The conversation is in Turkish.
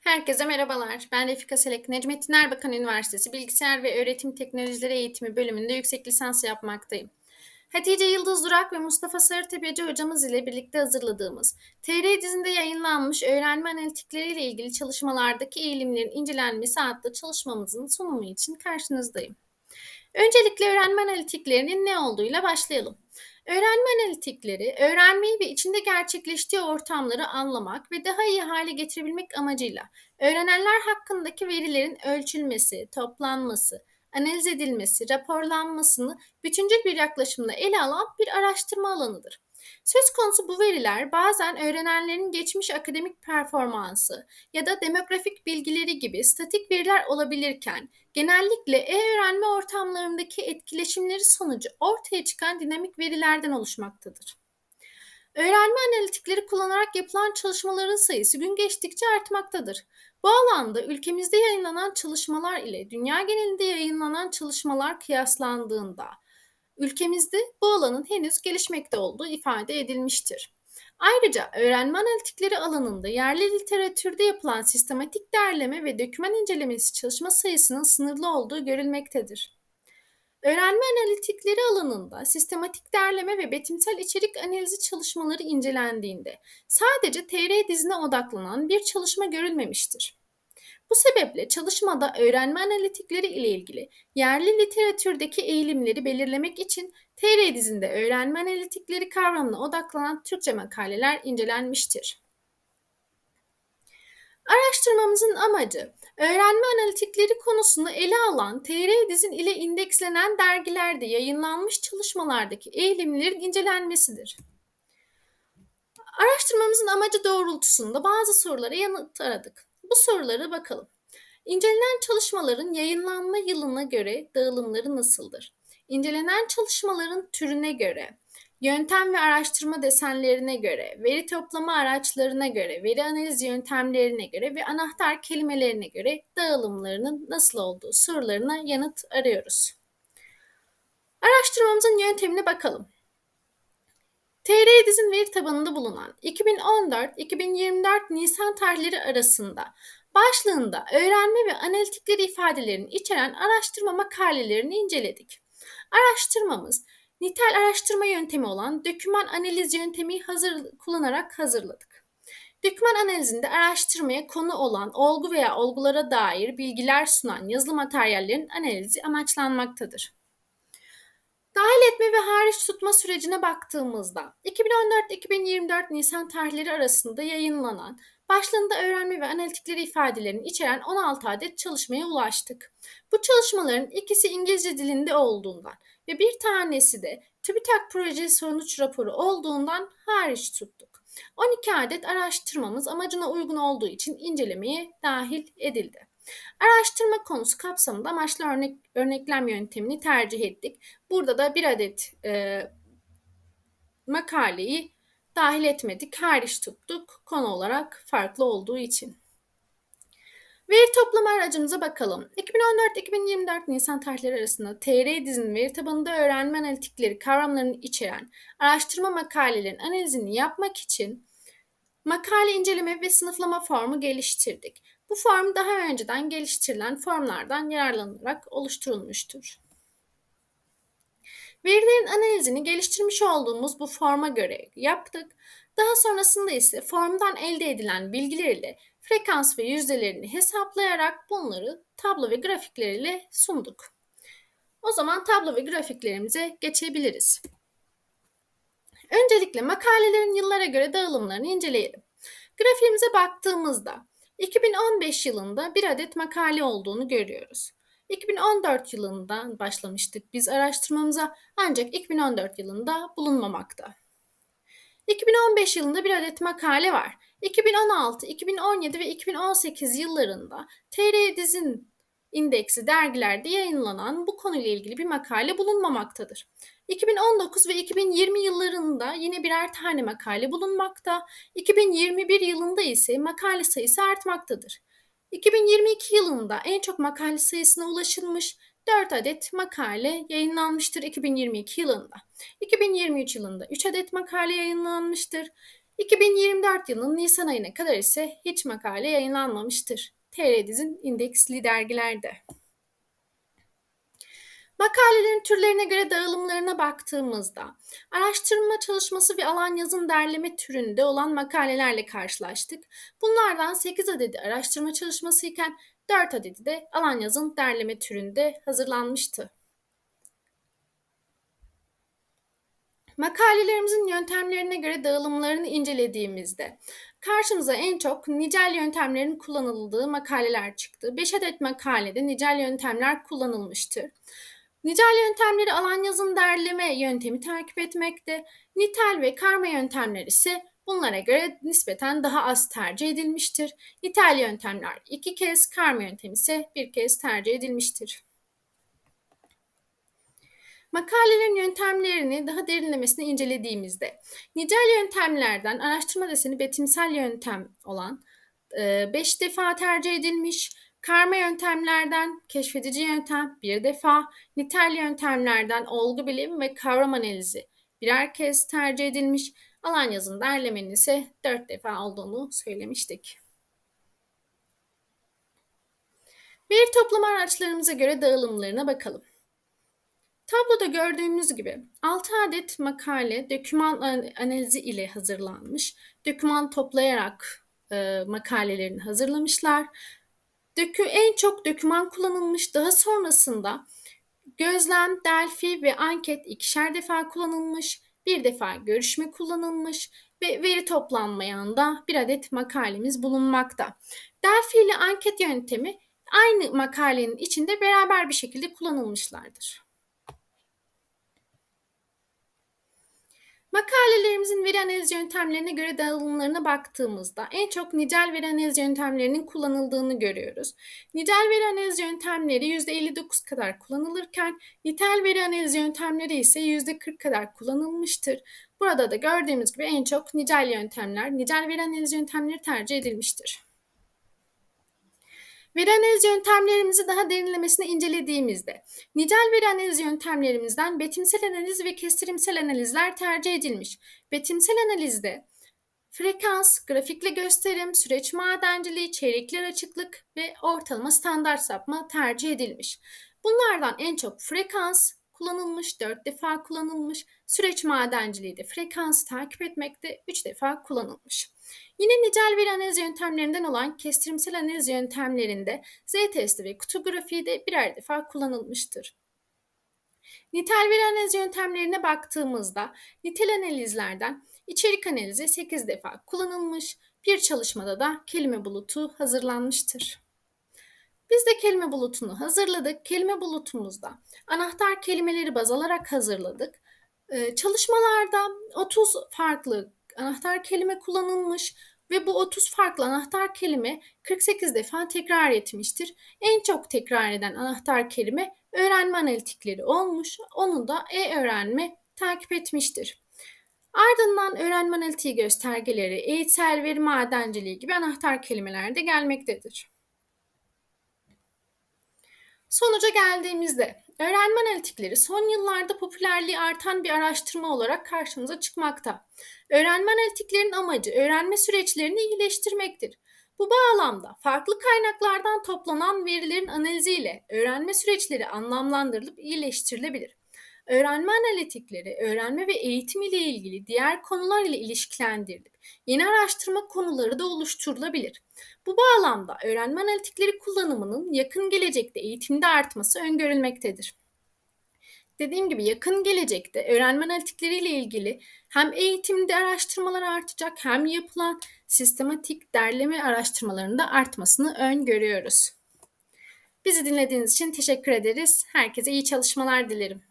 Herkese merhabalar. Ben Refika Selek, Necmettin Erbakan Üniversitesi Bilgisayar ve Öğretim Teknolojileri Eğitimi bölümünde yüksek lisans yapmaktayım. Hatice Yıldız Durak ve Mustafa Sarıtepeci hocamız ile birlikte hazırladığımız TR dizinde yayınlanmış öğrenme analitikleri ile ilgili çalışmalardaki eğilimlerin incelenmesi adlı çalışmamızın sunumu için karşınızdayım. Öncelikle öğrenme analitiklerinin ne olduğuyla başlayalım. Öğrenme analitikleri, öğrenmeyi ve içinde gerçekleştiği ortamları anlamak ve daha iyi hale getirebilmek amacıyla öğrenenler hakkındaki verilerin ölçülmesi, toplanması, analiz edilmesi, raporlanmasını bütüncül bir yaklaşımla ele alan bir araştırma alanıdır. Söz konusu bu veriler bazen öğrenenlerin geçmiş akademik performansı ya da demografik bilgileri gibi statik veriler olabilirken genellikle e-öğrenme ortamlarındaki etkileşimleri sonucu ortaya çıkan dinamik verilerden oluşmaktadır. Öğrenme analitikleri kullanarak yapılan çalışmaların sayısı gün geçtikçe artmaktadır. Bu alanda ülkemizde yayınlanan çalışmalar ile dünya genelinde yayınlanan çalışmalar kıyaslandığında ülkemizde bu alanın henüz gelişmekte olduğu ifade edilmiştir. Ayrıca öğrenme analitikleri alanında yerli literatürde yapılan sistematik derleme ve doküman incelemesi çalışma sayısının sınırlı olduğu görülmektedir. Öğrenme analitikleri alanında sistematik derleme ve betimsel içerik analizi çalışmaları incelendiğinde sadece TR dizine odaklanan bir çalışma görülmemiştir. Bu sebeple çalışmada öğrenme analitikleri ile ilgili yerli literatürdeki eğilimleri belirlemek için TR dizinde öğrenme analitikleri kavramına odaklanan Türkçe makaleler incelenmiştir. Araştırmamızın amacı öğrenme analitikleri konusunu ele alan TR dizin ile indekslenen dergilerde yayınlanmış çalışmalardaki eğilimlerin incelenmesidir. Araştırmamızın amacı doğrultusunda bazı sorulara yanıt aradık. Bu sorulara bakalım. İncelenen çalışmaların yayınlanma yılına göre dağılımları nasıldır? İncelenen çalışmaların türüne göre, yöntem ve araştırma desenlerine göre, veri toplama araçlarına göre, veri analiz yöntemlerine göre ve anahtar kelimelerine göre dağılımlarının nasıl olduğu sorularına yanıt arıyoruz. Araştırmamızın yöntemine bakalım. TR dizin veri tabanında bulunan 2014-2024 Nisan tarihleri arasında başlığında öğrenme ve analitikleri ifadelerini içeren araştırma makalelerini inceledik. Araştırmamız nitel araştırma yöntemi olan döküman analiz yöntemi hazır, kullanarak hazırladık. Döküman analizinde araştırmaya konu olan olgu veya olgulara dair bilgiler sunan yazılı materyallerin analizi amaçlanmaktadır. Dahil etme ve hariç tutma sürecine baktığımızda 2014-2024 Nisan tarihleri arasında yayınlanan başlığında öğrenme ve analitikleri ifadelerini içeren 16 adet çalışmaya ulaştık. Bu çalışmaların ikisi İngilizce dilinde olduğundan ve bir tanesi de TÜBİTAK proje sonuç raporu olduğundan hariç tuttuk. 12 adet araştırmamız amacına uygun olduğu için incelemeye dahil edildi. Araştırma konusu kapsamında amaçlı örnek, örneklem yöntemini tercih ettik. Burada da bir adet e, makaleyi dahil etmedik, hariç tuttuk konu olarak farklı olduğu için. Veri toplama aracımıza bakalım. 2014-2024 Nisan tarihleri arasında TR dizinin veri tabanında öğrenme analitikleri kavramlarını içeren araştırma makalelerin analizini yapmak için makale inceleme ve sınıflama formu geliştirdik. Bu form daha önceden geliştirilen formlardan yararlanarak oluşturulmuştur. Verilerin analizini geliştirmiş olduğumuz bu forma göre yaptık. Daha sonrasında ise formdan elde edilen bilgiler ile frekans ve yüzdelerini hesaplayarak bunları tablo ve grafikleriyle sunduk. O zaman tablo ve grafiklerimize geçebiliriz. Öncelikle makalelerin yıllara göre dağılımlarını inceleyelim. Grafiğimize baktığımızda 2015 yılında bir adet makale olduğunu görüyoruz. 2014 yılından başlamıştık biz araştırmamıza ancak 2014 yılında bulunmamakta. 2015 yılında bir adet makale var. 2016, 2017 ve 2018 yıllarında TR Dizin indeksi dergilerde yayınlanan bu konuyla ilgili bir makale bulunmamaktadır. 2019 ve 2020 yıllarında yine birer tane makale bulunmakta. 2021 yılında ise makale sayısı artmaktadır. 2022 yılında en çok makale sayısına ulaşılmış 4 adet makale yayınlanmıştır 2022 yılında. 2023 yılında 3 adet makale yayınlanmıştır. 2024 yılının Nisan ayına kadar ise hiç makale yayınlanmamıştır. TR Diz'in indeksli dergilerde. Makalelerin türlerine göre dağılımlarına baktığımızda araştırma çalışması ve alan yazın derleme türünde olan makalelerle karşılaştık. Bunlardan 8 adedi araştırma çalışması iken 4 adedi de alan yazın derleme türünde hazırlanmıştı. Makalelerimizin yöntemlerine göre dağılımlarını incelediğimizde karşımıza en çok nicel yöntemlerin kullanıldığı makaleler çıktı. 5 adet makalede nicel yöntemler kullanılmıştır. Nicel yöntemleri alan yazın derleme yöntemi takip etmekte. Nitel ve karma yöntemler ise bunlara göre nispeten daha az tercih edilmiştir. Nitel yöntemler iki kez, karma yöntemi ise bir kez tercih edilmiştir. Makalelerin yöntemlerini daha derinlemesine incelediğimizde nicel yöntemlerden araştırma deseni betimsel yöntem olan 5 defa tercih edilmiş, karma yöntemlerden keşfedici yöntem bir defa, nitel yöntemlerden olgu bilim ve kavram analizi birer kez tercih edilmiş, alan yazın derlemenin ise 4 defa olduğunu söylemiştik. Veri toplama araçlarımıza göre dağılımlarına bakalım. Tabloda gördüğümüz gibi 6 adet makale döküman analizi ile hazırlanmış. Döküman toplayarak e, makalelerini hazırlamışlar. Dökü, en çok döküman kullanılmış. Daha sonrasında gözlem, delfi ve anket ikişer defa kullanılmış. Bir defa görüşme kullanılmış ve veri toplanmayan da bir adet makalemiz bulunmakta. Delfi ile anket yöntemi aynı makalenin içinde beraber bir şekilde kullanılmışlardır. Makalelerimizin veri analiz yöntemlerine göre dağılımlarına baktığımızda en çok nicel veri analiz yöntemlerinin kullanıldığını görüyoruz. Nicel veri analiz yöntemleri %59 kadar kullanılırken nitel veri analiz yöntemleri ise %40 kadar kullanılmıştır. Burada da gördüğümüz gibi en çok nicel yöntemler, nicel veri analiz yöntemleri tercih edilmiştir. Veri analiz yöntemlerimizi daha derinlemesine incelediğimizde nicel veri analiz yöntemlerimizden betimsel analiz ve kestirimsel analizler tercih edilmiş. Betimsel analizde frekans, grafikle gösterim, süreç madenciliği, çeyrekler açıklık ve ortalama standart sapma tercih edilmiş. Bunlardan en çok frekans kullanılmış, 4 defa kullanılmış, süreç madenciliği de frekansı takip etmekte 3 defa kullanılmış. Yine nicel veri analiz yöntemlerinden olan kestirimsel analiz yöntemlerinde Z testi ve kutu grafiği de birer defa kullanılmıştır. Nitel veri analiz yöntemlerine baktığımızda nitel analizlerden içerik analizi 8 defa kullanılmış, bir çalışmada da kelime bulutu hazırlanmıştır. Biz de kelime bulutunu hazırladık. Kelime bulutumuzda anahtar kelimeleri baz alarak hazırladık. Ee, çalışmalarda 30 farklı anahtar kelime kullanılmış ve bu 30 farklı anahtar kelime 48 defa tekrar etmiştir. En çok tekrar eden anahtar kelime öğrenme analitikleri olmuş. Onu da e-öğrenme takip etmiştir. Ardından öğrenme analitiği göstergeleri, eğitsel veri madenciliği gibi anahtar kelimeler de gelmektedir. Sonuca geldiğimizde öğrenme analitikleri son yıllarda popülerliği artan bir araştırma olarak karşımıza çıkmakta. Öğrenme analitiklerin amacı öğrenme süreçlerini iyileştirmektir. Bu bağlamda farklı kaynaklardan toplanan verilerin analiziyle öğrenme süreçleri anlamlandırılıp iyileştirilebilir. Öğrenme analitikleri, öğrenme ve eğitim ile ilgili diğer konular ile ilişkilendirilip yeni araştırma konuları da oluşturulabilir. Bu bağlamda öğrenme analitikleri kullanımının yakın gelecekte eğitimde artması öngörülmektedir. Dediğim gibi yakın gelecekte öğrenme analitikleri ile ilgili hem eğitimde araştırmalar artacak hem yapılan sistematik derleme araştırmalarında artmasını öngörüyoruz. Bizi dinlediğiniz için teşekkür ederiz. Herkese iyi çalışmalar dilerim.